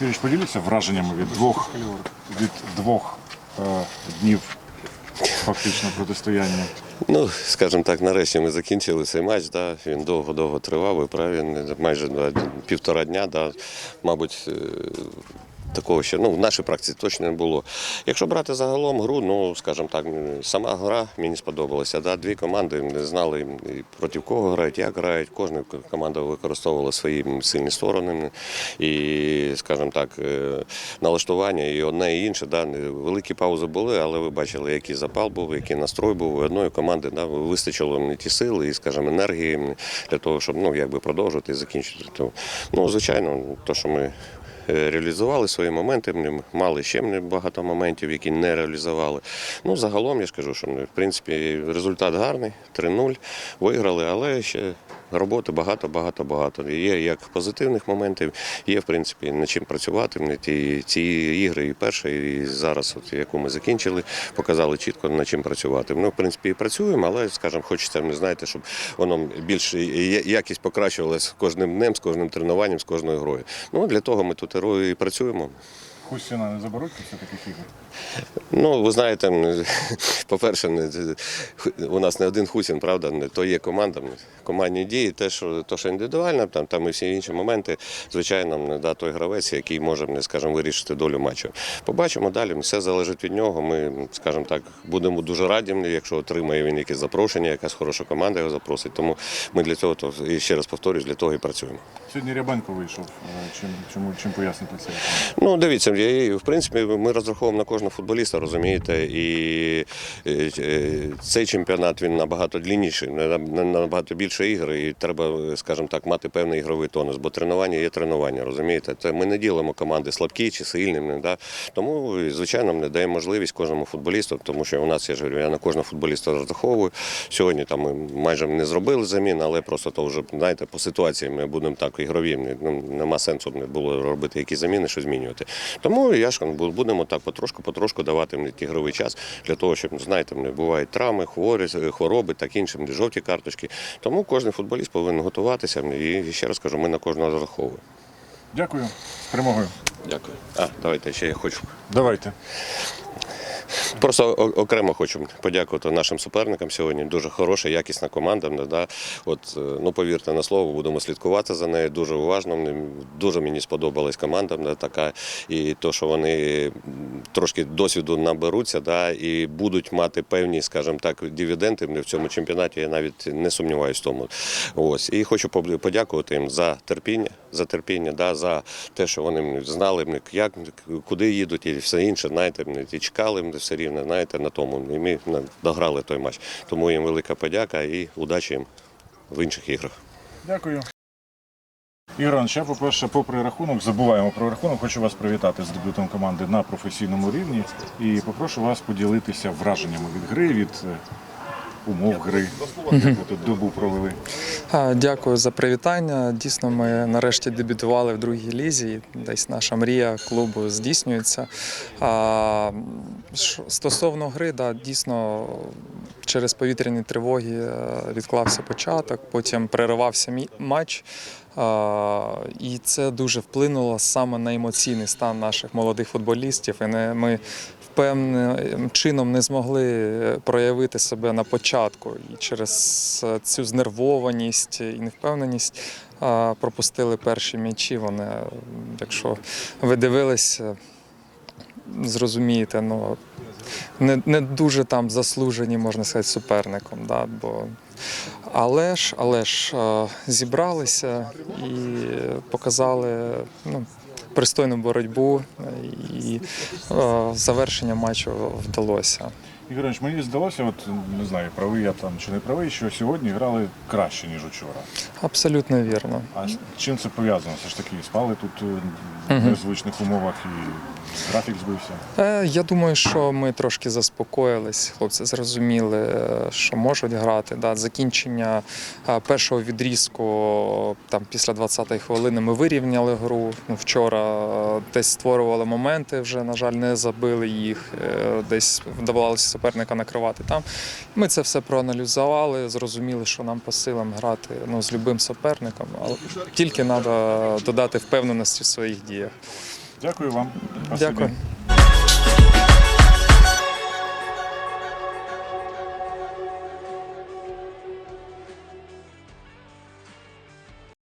Юрійович, поділіться враженнями від двох від двох е, днів фактично протистояння. Ну, скажімо так, нарешті ми закінчили цей матч. Да. Він довго-довго тривав, і правильно, майже да, півтора дня. Да. Мабуть, е, такого ще ну, в нашій практиці точно не було. Якщо брати загалом гру, ну, скажімо так, сама гра мені сподобалася. Да. Дві команди не знали проти кого грають, як грають. Кожна команда використовувала свої сильні сторони. І, скажімо так, е, налаштування і одне і інше. Да. Великі паузи були, але ви бачили, який запал був, який настрой був. У одної команди да, вистачило не ті сили і, скажімо, енергії для того, щоб ну, якби продовжити і закінчити. То, ну, звичайно, то, що ми е, реалізували свої моменти, мали ще багато моментів, які не реалізували. Ну, загалом я ж кажу, що в принципі результат гарний, 3-0, виграли, але ще роботи багато, багато, багато. Є як позитивних моментів, є в принципі над чим працювати. Ми Ті, ці ігри, і перша, і зараз, от, яку ми закінчили, показали чітко над чим працювати. Ми, в принципі, і працюємо, але, скажімо, хочеться, не знаєте, щоб воно більш якість покращувалася з кожним днем, з кожним тренуванням, з кожною грою. Ну, для того ми тут і працюємо. Хустіна не заберуть після таких ігор? Ну, ви знаєте, по-перше, у нас не один Хусін, правда, не- то є команда, командні дії, те, що, то, що індивідуально, там, там і всі інші моменти, звичайно, м, да, той гравець, який може, скажімо, вирішити долю матчу. Побачимо далі, все залежить від нього. Ми, скажімо так, будемо дуже раді, якщо отримає він якесь запрошення, якась хороша команда його запросить. Тому ми для цього, то, і ще раз повторюсь, для того і працюємо. Сьогодні Рябенко вийшов. Е, Чим, чому, чим пояснити це? Ну, дивіться, в принципі, ми розраховуємо на кожного футболіста, розумієте, і е, е, цей чемпіонат він набагато длінніший, на- на- набагато більше ігор, і треба, скажімо так, мати певний ігровий тонус, бо тренування є тренування, розумієте? Це ми не ділимо команди слабкі чи сильні. Да? Тому, звичайно, ми даємо можливість кожному футболісту, тому що у нас, я ж говорю, я на кожного футболіста розраховую. Сьогодні там ми майже не зробили замін, але просто то вже, знаєте, по ситуації ми будемо так ігрові. Ну, нема сенсу не було робити якісь заміни, що змінювати. Тому я ж будемо так потрошку, потрошку давати мені ігровий час для того, щоб знаєте, не бувають травми, хворі, хвороби, так іншим, жовті карточки. Тому кожен футболіст повинен готуватися. І ще раз кажу, ми на кожного розраховуємо. Дякую. З перемогою. Дякую. А, давайте ще я хочу. Давайте. Просто окремо хочу подякувати нашим суперникам сьогодні. Дуже хороша, якісна команда. Да. От, е, ну, повірте на слово, будемо слідкувати за нею дуже уважно. Дуже мені сподобалась команда да, така. І то, що вони трошки досвіду наберуться да, і будуть мати певні, скажімо так, дивіденди в цьому чемпіонаті, я навіть не сумніваюся в тому. Ось. І хочу подякувати їм за терпіння, за терпіння, да, за те, що вони знали, як, куди їдуть і все інше, знаєте, і чекали все рівно, знаєте, на тому. І ми дограли той матч. Тому їм велика подяка і удачі їм в інших іграх. Дякую. Іванович, я, по-перше, попри рахунок, забуваємо про рахунок, хочу вас привітати з дебютом команди на професійному рівні і попрошу вас поділитися враженнями від гри, від е, умов гри, яку тут добу провели. Дякую за привітання. Дійсно, ми нарешті дебютували в другій лізі. Десь наша мрія клубу здійснюється. Стосовно гри, да, дійсно через повітряні тривоги е, відклався початок, потім переривався матч. І це дуже вплинуло саме на емоційний стан наших молодих футболістів. І ми певним чином не змогли проявити себе на початку. І через е, цю знервованість і невпевненість пропустили перші м'ячі. Вони, е, якщо ви дивилися, зрозумієте, ну не, не дуже там заслужені, можна сказати, суперником. Да, бо... Але ж, але ж е, зібралися і показали ну, пристойну боротьбу, і е, завершення матчу вдалося. Ігор Іванович, мені здалося, от не знаю, правий я там чи не правий, що сьогодні грали краще, ніж учора. Абсолютно вірно. А з чим це пов'язано? Все ж таки, спали тут е, в незвичних умовах і графік збився. Е, Я думаю, що ми трошки заспокоїлись. Хлопці зрозуміли, е, що можуть грати. Да, закінчення першого відрізку там після 20-ї хвилини ми вирівняли гру. Ну, Вчора десь створювали моменти, вже, на жаль, не забили їх. Десь вдавалося суперника накривати там. Ми це все проаналізували, зрозуміли, що нам по силам грати ну, з любим суперником, але тільки треба додати впевненості в своїх діях. Дякую вам. Дякую.